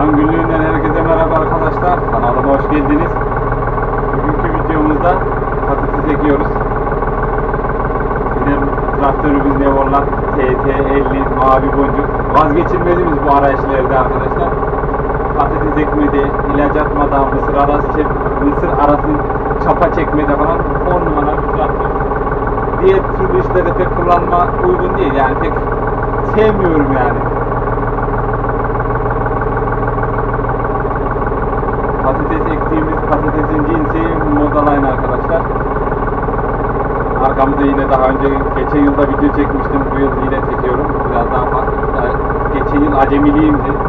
Tarım günlüğünden herkese merhaba arkadaşlar. Kanalıma hoş geldiniz. Bugünkü videomuzda patates ekiyoruz. Yine traktörümüz Nevorlan TT50 mavi boncuk. Vazgeçilmezimiz bu araçlarda arkadaşlar. Patates ekmede, ilaç atmada, mısır arası çek, mısır arası çapa çekmede falan 10 numara bir traktör. Diğer türlü işlerde pek kullanma uygun değil yani pek sevmiyorum yani. Patates ektiğimiz patatesin cinsi Modaline arkadaşlar. Arkamda yine daha önce geçen yılda video çekmiştim. Bu yıl yine çekiyorum. Biraz daha farklı. Daha- Geçen yıl acemiliğimdi.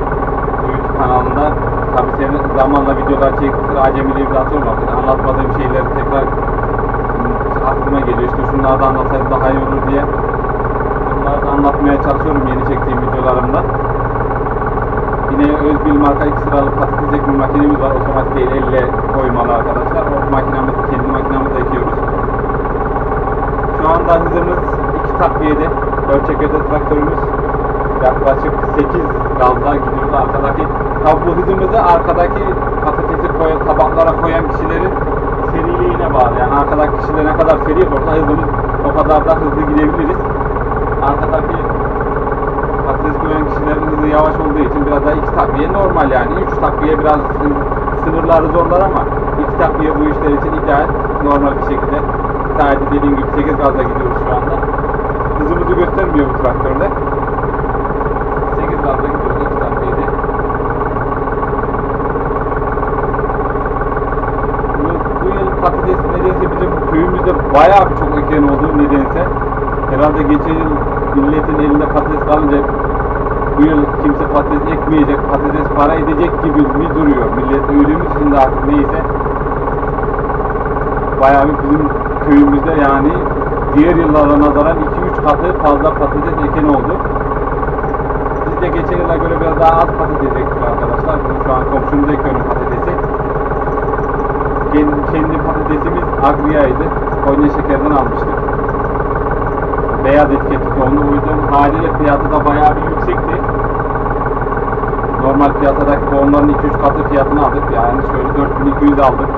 YouTube kanalında. Tabi senin zamanla videolar çekti. Acemiliğim biraz olmadı. Anlatmadığım şeyleri tekrar hmm, aklıma geliyor. İşte şunları da anlatsaydım daha iyi olur diye. Bunları da anlatmaya çalışıyorum yeni çektiğim videolarımda. Yine Özbil marka iki sıralı patates ekme makinemiz var. Otomatik değil, elle koymalı arkadaşlar. O makinamızı, kendi makinamızı ekiyoruz. Şu anda hızımız iki takviyede. Dört çekerde traktörümüz yaklaşık 8 gazda gidiyoruz. Arkadaki, tabi bu hızımızı arkadaki patatesi koy, tabaklara koyan kişilerin seriliğine bağlı. Yani arkadaki kişiler ne kadar seri olursa hızımız o kadar da hızlı gidebiliriz. Arkadaki patates koyan kişilerin hızı yavaş olduğu için biraz daha iki takviye normal yani. Üç takviye biraz sınırları zorlar ama iki takviye bu işler için ideal. Normal bir şekilde. Sadece dediğim gibi 8 gazla gidiyoruz şu anda. Hızımızı göstermiyor bu traktörde. 8 gazla gidiyoruz iki takviyede. Bu, bu yıl patates nedense bizim köyümüzde bayağı bir çok eken oldu nedense. Herhalde geçen yıl milletin elinde patates kalınca bu yıl kimse patates ekmeyecek, patates para edecek gibi mi duruyor? Millet öyle mi şimdi artık neyse. Bayağı bir bizim köyümüzde yani diğer yıllara nazaran 2-3 katı fazla patates eken oldu. Biz de geçen yıla göre biraz daha az patates ektik arkadaşlar. Bu şu an komşumuz ekiyorum patatesi. Kendi, kendi patatesimiz Agria'ydı. Konya şekerden almıştık. Beyaz etiketli tohumlu uydu. Haliyle fiyatı da bayağı bir yüksekti. Normal piyasadaki tohumların 2-3 katı fiyatını aldık. Yani şöyle 4200 aldık.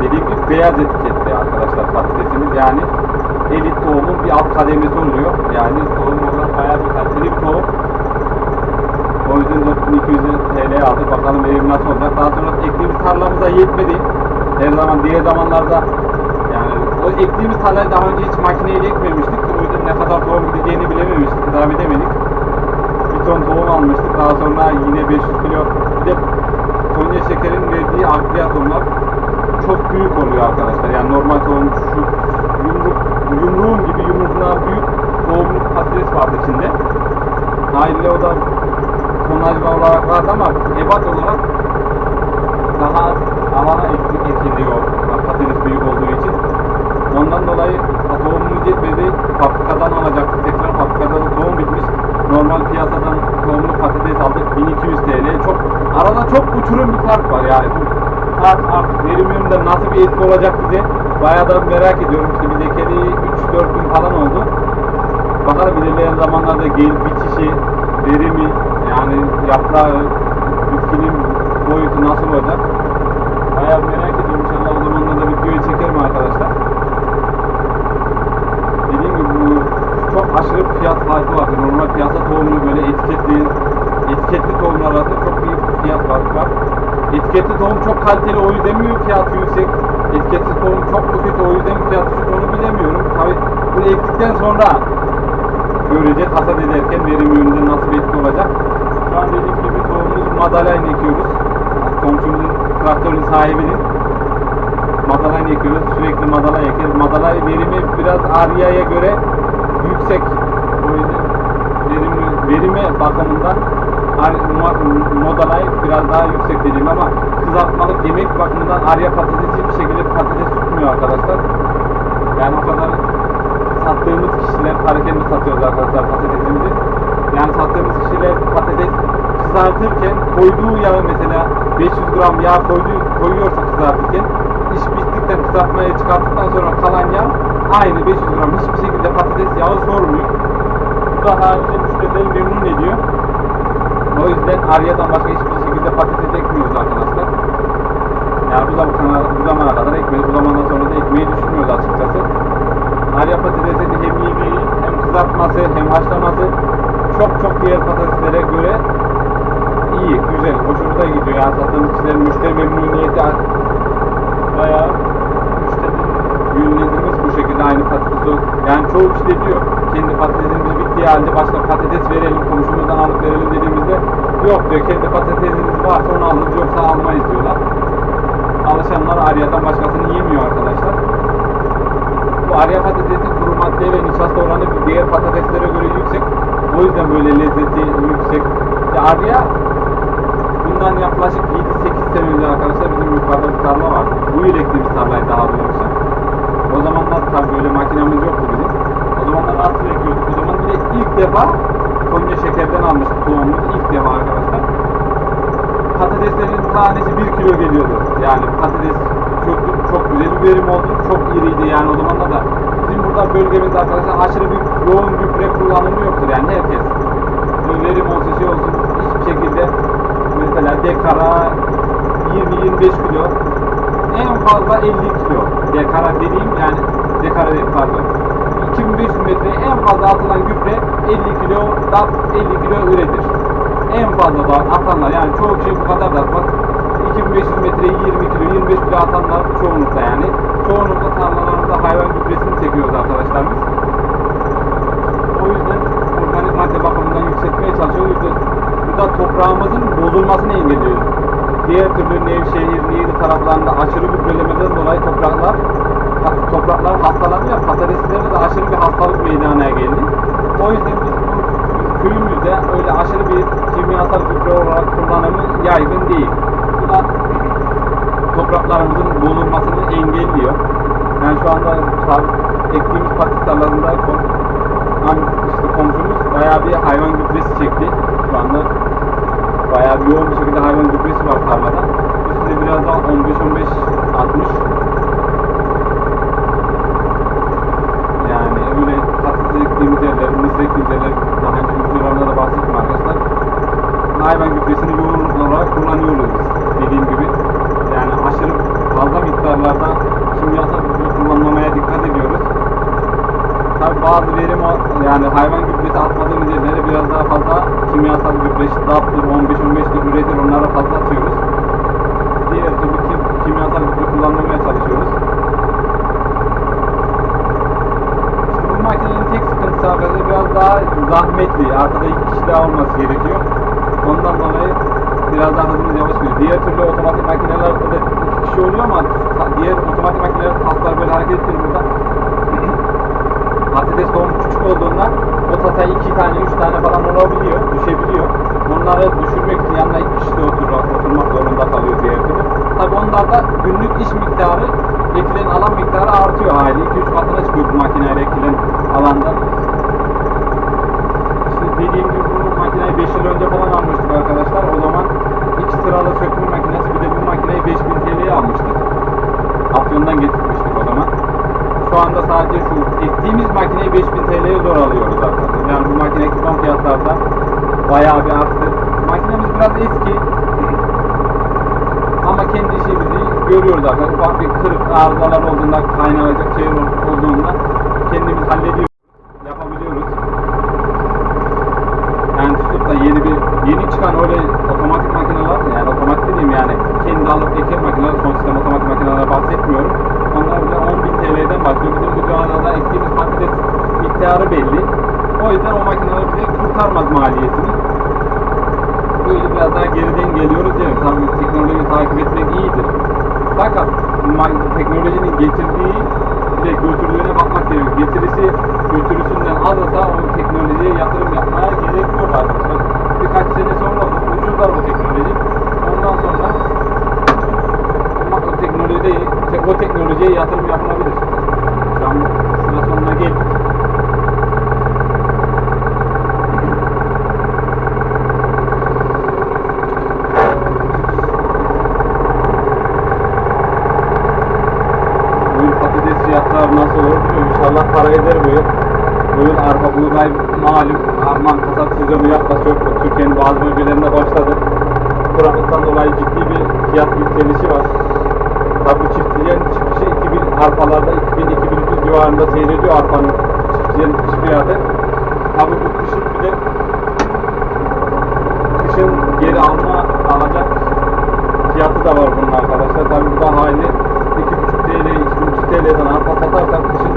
Dediğim gibi beyaz etiketli arkadaşlar patatesimiz. Yani elit tohumun bir alt kademesi oluyor. Yani tohum olarak bayağı bir kaliteli bir tohum. O yüzden 4200 TL aldık. Bakalım verim nasıl olacak. Daha sonra ektiğimiz tarlamıza yetmedi. Her zaman diğer zamanlarda yani o ektiğimiz tarlayı daha önce hiç makineyle ekmemiştik. O yüzden ne kadar tohum gideceğini bilememiştik. Hesap edemedik. Bir ton tohum almıştık. Daha sonra yine 500 kilo. Bir de Konya şekerin verdiği akriya tohumlar çok büyük oluyor arkadaşlar. Yani normal tohum şu yumruk, yumruğum gibi yumruğundan büyük tohumluk patates vardı içinde. Nail'le o da tonajma olarak vardı ama ebat olarak daha az alana ekiliyor patates büyük olduğu için. Ondan dolayı tohumumuz yetmedi. Fabrikadan alacaktık. Tekrar fabrikada da tohum bitmiş. Normal piyasadan tohumlu patates aldık. 1200 TL. Çok arada çok uçurum bir fark var yani. Bu fark artık verim yönünde nasıl bir etki olacak bize bayağı da merak ediyorum. İşte biz ekeli 3-4 gün falan oldu. Bakalım ilerleyen zamanlarda gel bitişi, verimi yani yaprağı, bitkinin boyutu nasıl olacak? Bayağı merak ediyorum. İnşallah o zamanlarda videoyu çekerim arkadaşlar. Dediğim gibi bu çok aşırı bir fiyat farkı var. Normal piyasa tohumu böyle etiketli etiketli tohumlar arasında çok büyük bir fiyat farkı var. Etiketli tohum çok kaliteli o yüzden mi fiyatı yüksek? Etiketsiz tohum çok kötü o yüzden mi fiyatı düşük onu bilemiyorum. Tabi bunu ektikten sonra göreceğiz hasat ederken verim yönünde nasıl bir etki olacak. Şu an dediğim gibi tohumumuzu madalyayla ekiyoruz. Komşumuzun traktörün sahibinin madalayla ekiyoruz. Sürekli madalay ekiyoruz. Madalay verimi biraz Arya'ya göre yüksek. O yüzden verimi, verimi bakımından Modalay biraz daha yüksek dediğim ama kızartmalık yemek bakımından Arya patatesi bir şekilde patates tutmuyor arkadaşlar. Yani o kadar sattığımız kişiler hareketli satıyoruz arkadaşlar patatesimizi. Yani sattığımız kişiler patates kızartırken koyduğu yağı mesela 500 gram yağ koydu, koyuyorsa kızartırken iş bittikten kızartmaya çıkarttıktan sonra kalan yağ aynı 500 gram hiçbir şekilde patates yağı sormuyor. Bu da haliyle müşterileri memnun ediyor. O yüzden Arya'dan başka hiçbir şekilde patates ekmiyoruz arkadaşlar. Yani bu zamana, bu zamana kadar ekmedik. Bu zamandan sonra da ekmeyi düşünmüyoruz açıkçası. Arya patatesi hem yemeği hem kızartması hem haşlaması çok çok diğer patateslere göre iyi, güzel, hoşumuza gidiyor. Yani sattığımız kişilerin müşteri memnuniyeti bayağı müşteri şekilde aynı patatesi. Yani çoğu kişi de diyor kendi patatesimiz bittiği halde başka patates verelim, komşumuzdan alıp verelim dediğimizde yok diyor kendi patatesiniz varsa onu alırız yoksa almayız diyorlar. Alışanlar Arya'dan başkasını yemiyor arkadaşlar. Bu Arya patatesin kuru madde ve nişasta oranı diğer patateslere göre yüksek. O yüzden böyle lezzeti yüksek. Ya Arya bundan yaklaşık 7-8 sene önce arkadaşlar bizim yukarıda bir tarla vardı. Bu yıl ektiğimiz tarlayı daha doğrusu. O zamanlar tabii böyle makinemiz yoktu bizim. O zamanlar atıl ekiyorduk. O zaman bile ilk defa Konya şekerden almıştık tohumumuzu ilk defa arkadaşlar. Patateslerin tanesi 1 kilo geliyordu. Yani patates çok çok güzel bir verim oldu. Çok iriydi yani o zamanlar da. Bizim burada bölgemizde arkadaşlar aşırı bir yoğun gübre kullanımı yoktur yani herkes. Böyle verim olsun şey olsun hiçbir şekilde mesela dekara 20-25 kilo en fazla 50 kilo dekara dediğim yani dekara değil pardon 2500 en fazla atılan gübre 50 kilo da 50 kilo üretir. En fazla da atanlar yani çoğu kişi bu kadar da atmaz. 2500 metreye 20 kilo 25 kilo atanlar çoğunlukla yani. Çoğunlukla tarlalarımızda hayvan gübresini çekiyoruz arkadaşlar biz. O yüzden organik madde bakımından yükseltmeye çalışıyoruz. Bu da- Bu da toprağımızın bozulmasını engelliyor. Diğer türlü Nevşehir, Niğde taraflarında aşırı gübrelemeden dolayı topraklar topraklar hastalanıyor. Patateslerinde de aşırı bir hastalık meydana geldi. O yüzden biz bu köyümüzde öyle aşırı bir kimyasal gübre olarak kullanımı yaygın değil. Bu da topraklarımızın bozulmasını engelliyor. Yani şu anda ektiğimiz patates tarlalarında yani işte komşumuz bayağı bir hayvan gübresi çekti. Şu anda bayağı bir yoğun bir şekilde hayvan gübresi var tarlada. Üstüne biraz daha 15-15 60 bazı verim yani hayvan gübresi atmadığımız yerlere biraz daha fazla kimyasal gübre, DAP'tır, 15-15'tir üretir onlara fazla atıyoruz. Diğer türlü kim- kimyasal gübre kullanmamaya çalışıyoruz. İşte bu makinenin tek sıkıntısı arkadaşlar biraz daha zahmetli. Arkada iki kişi daha olması gerekiyor. Ondan dolayı biraz daha hızımız yavaş gidiyor. Diğer türlü otomatik makinelerde de iki kişi oluyor ama diğer otomatik makineler taslar böyle hareket ettiğinde patates tohumu küçük olduğundan o tasaya iki tane, üç tane falan olabiliyor, düşebiliyor. Onları düşürmek için yanına iki kişi de otur, oturmak zorunda kalıyor diğer türlü. Tabi onlarda günlük iş miktarı, ekilen alan miktarı artıyor hali. 2-3 katına çıkıyor bu makineyle ekilen alanda. İşte dediğim gibi bu makineyi 5 yıl önce falan almıştık arkadaşlar. O zaman iki sıralı sökme makinesi bir de bu makineyi 5000 TL'ye almıştık. Afyon'dan zaman. Şu anda sadece şu ektiğimiz makineyi 5000 TL'ye zor alıyoruz arkadaşlar. Yani bu makine ekipman fiyatlarda bayağı bir arttı. Makinemiz biraz eski. Ama kendi işimizi görüyoruz arkadaşlar. Ufak bir kırık arızalar olduğunda, kaynayacak şey olduğunda kendimiz hallediyoruz. Yapabiliyoruz. Yani tutup da yeni bir yeni çıkan öyle otomatik makineler yani otomatik dediğim yani kendi alıp eken makineler son sistem otomatik makinelerden bahsetmiyorum. Onlar bile 10.000 TL'den başlıyor. Bizim bu civarlarda ektiğimiz patates miktarı belli. O yüzden o makineler bize kurtarmaz maliyetini. Böyle biraz daha geriden geliyoruz diyelim. Tabii teknolojiyi takip etmek iyidir. Fakat ma- teknolojinin getirdiği bir de götürdüğüne bakmak gerekiyor. Getirisi götürüsünden azsa o teknolojiye yatırım yapmaya gerek yok arkadaşlar. Birkaç sene sonra da ucuzlar o teknoloji. Ondan sonra ama o teknolojide te- o teknolojiye yatırım yapılabilir. Şu an sıra sonuna geldik. Bu yıl patates fiyatları nasıl olur bilmiyorum. İnşallah para eder bu yıl. Bu yıl arpa buğday malum harman kasap sezonu yaklaşıyor. Türkiye'nin bazı bölgelerinde başladı. Kuraklıktan dolayı ciddi bir fiyat yükselişi var. Tabi bu çiftçilerin çıkışı 2000 arpalarda 2000-2300 civarında seyrediyor arpanın çiftçilerin çıkış fiyatı. Tabi bu kışın bir de kışın geri alma alacak fiyatı da var bunun arkadaşlar. Tabi bu da hali 2,5 TL, 2300 TL'den arpa satarsak kışın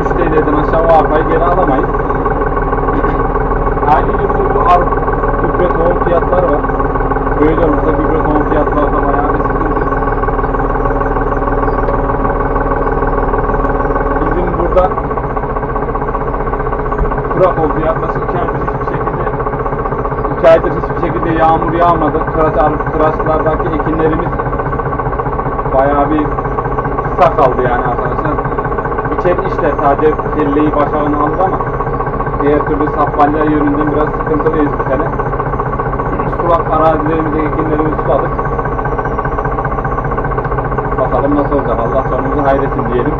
3 TL'den aşağı o arpayı geri alamayız. Haliyle bu, bu ar gübre tohum fiyatları var. Böyle olursa gübre tohum fiyatları da bayağı bir sıkıntı. Bizim burada kurak oldu yaklaşık 2 aydır hiçbir şekilde 2 aydır hiçbir şekilde yağmur yağmadı. Kıraç, kıraçlardaki ekinlerimiz bayağı bir kısa kaldı yani arkadaşlar. İçeri işte sadece kelleyi başağını aldı ama diğer türlü safvalya yönünden biraz sıkıntılıyız bu sene. Sulak arazilerimize ekinlerimizi suladık. Bakalım nasıl olacak. Allah sonumuzu hayretsin diyelim.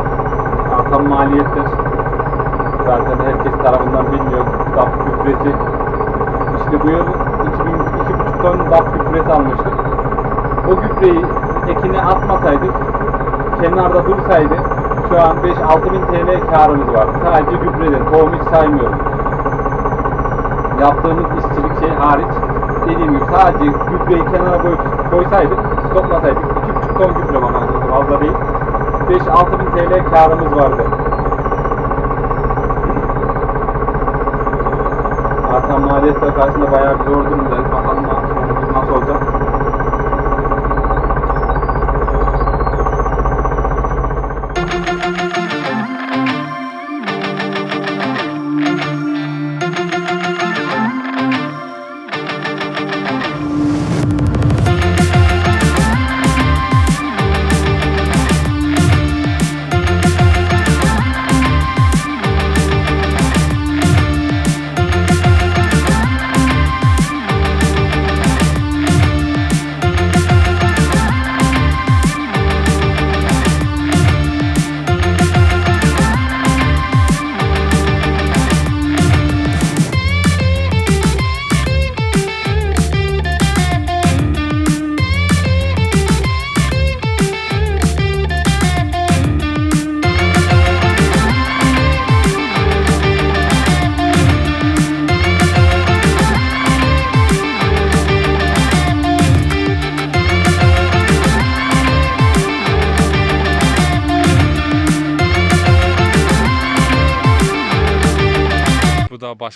Artan maliyetler zaten herkes tarafından biliniyor. DAP gübresi işte bu yıl 2,5 ton DAP gübresi almıştık. O gübreyi ekine atmasaydık kenarda dursaydı şu an 5-6 bin TL karımız var. Sadece gübreden, tohum hiç saymıyorum. Yaptığımız işçilik şey hariç dediğim gibi sadece gübreyi kenara koyup koysaydık, stoklasaydık 2,5 ton gübre bana fazla değil. 5-6 bin TL karımız vardı. Artan maliyetler karşısında bayağı bir zor durumdayız.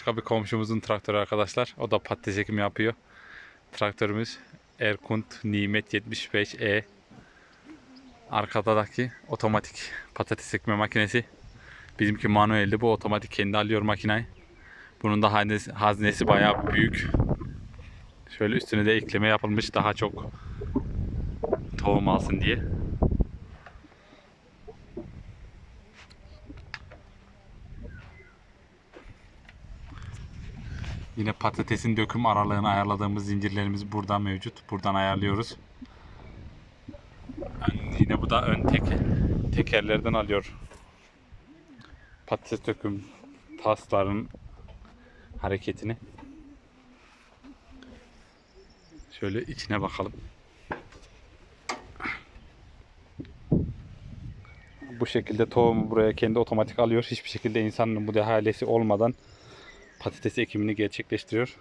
Başka bir komşumuzun traktörü arkadaşlar. O da patates ekimi yapıyor. Traktörümüz Erkunt Nimet 75E. Arkadaki otomatik patates ekme makinesi. Bizimki manueldi. Bu otomatik kendi alıyor makinayı. Bunun da haznesi, haznesi bayağı büyük. Şöyle üstüne de ekleme yapılmış daha çok tohum alsın diye. Yine patatesin döküm aralığını ayarladığımız zincirlerimiz burada mevcut. Buradan ayarlıyoruz. Yani yine bu da ön tek, tekerlerden alıyor. Patates döküm tasların hareketini. Şöyle içine bakalım. Bu şekilde tohumu buraya kendi otomatik alıyor. Hiçbir şekilde insanın müdahalesi olmadan patates ekimini gerçekleştiriyor.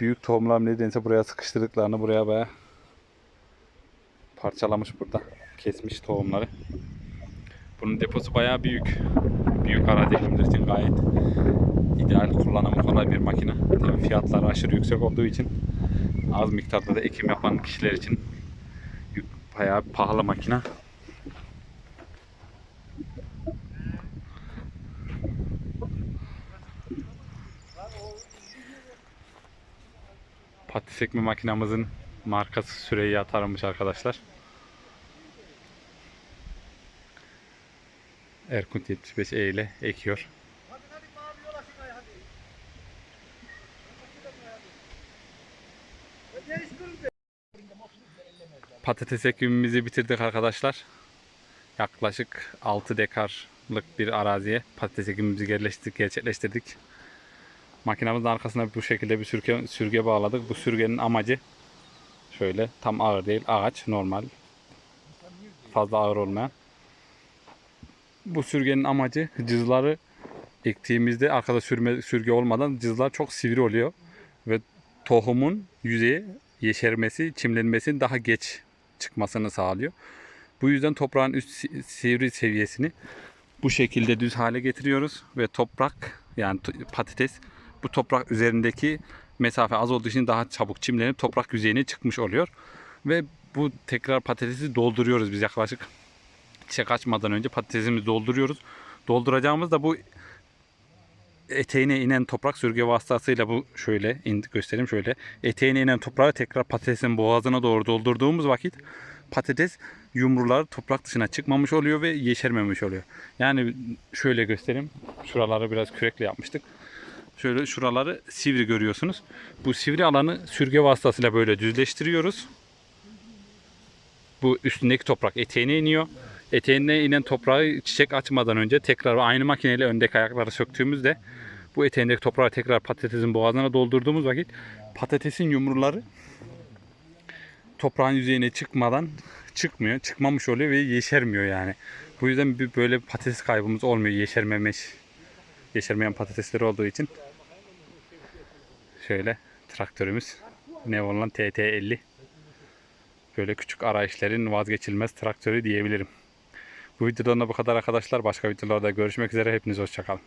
Büyük tohumlar nedense buraya sıkıştırdıklarını buraya baya parçalamış burada. Kesmiş tohumları. Bunun deposu bayağı büyük. Büyük arazi ekimler için gayet ideal kullanımı kolay bir makine. Tabii fiyatları aşırı yüksek olduğu için az miktarda da ekim yapan kişiler için bayağı pahalı makine. Patates ekme makinamızın markası Süreyya Tarımmış arkadaşlar. Erkunt 75E ile ekiyor. Patates ekimimizi bitirdik arkadaşlar. Yaklaşık 6 dekarlık bir araziye patates ekimimizi gerçekleştirdik. Makinamızın arkasına bu şekilde bir sürge, sürge bağladık. Bu sürgenin amacı şöyle tam ağır değil ağaç normal fazla ağır olmayan. Bu sürgenin amacı cızları ektiğimizde arkada sürme, sürge olmadan cızlar çok sivri oluyor ve tohumun yüzeyi yeşermesi, çimlenmesi daha geç çıkmasını sağlıyor. Bu yüzden toprağın üst si- sivri seviyesini bu şekilde düz hale getiriyoruz ve toprak yani patates bu toprak üzerindeki mesafe az olduğu için daha çabuk çimlenip toprak yüzeyine çıkmış oluyor. Ve bu tekrar patatesi dolduruyoruz biz yaklaşık çiçek açmadan önce patatesimizi dolduruyoruz. Dolduracağımız da bu eteğine inen toprak sürge vasıtasıyla bu şöyle göstereyim şöyle. Eteğine inen toprağı tekrar patatesin boğazına doğru doldurduğumuz vakit patates yumrular toprak dışına çıkmamış oluyor ve yeşermemiş oluyor. Yani şöyle göstereyim. Şuraları biraz kürekle yapmıştık. Şöyle şuraları sivri görüyorsunuz. Bu sivri alanı sürge vasıtasıyla böyle düzleştiriyoruz. Bu üstündeki toprak eteğine iniyor. Eteğine inen toprağı çiçek açmadan önce tekrar aynı makineyle öndeki ayakları söktüğümüzde bu eteğindeki toprağı tekrar patatesin boğazına doldurduğumuz vakit patatesin yumruları toprağın yüzeyine çıkmadan çıkmıyor. Çıkmamış oluyor ve yeşermiyor yani. Bu yüzden böyle patates kaybımız olmuyor. Yeşermemiş. Yeşermeyen patatesleri olduğu için. Şöyle traktörümüz. Nevon'la TT50. Böyle küçük arayışların vazgeçilmez traktörü diyebilirim. Bu videodan da bu kadar arkadaşlar. Başka videolarda görüşmek üzere. Hepiniz hoşçakalın.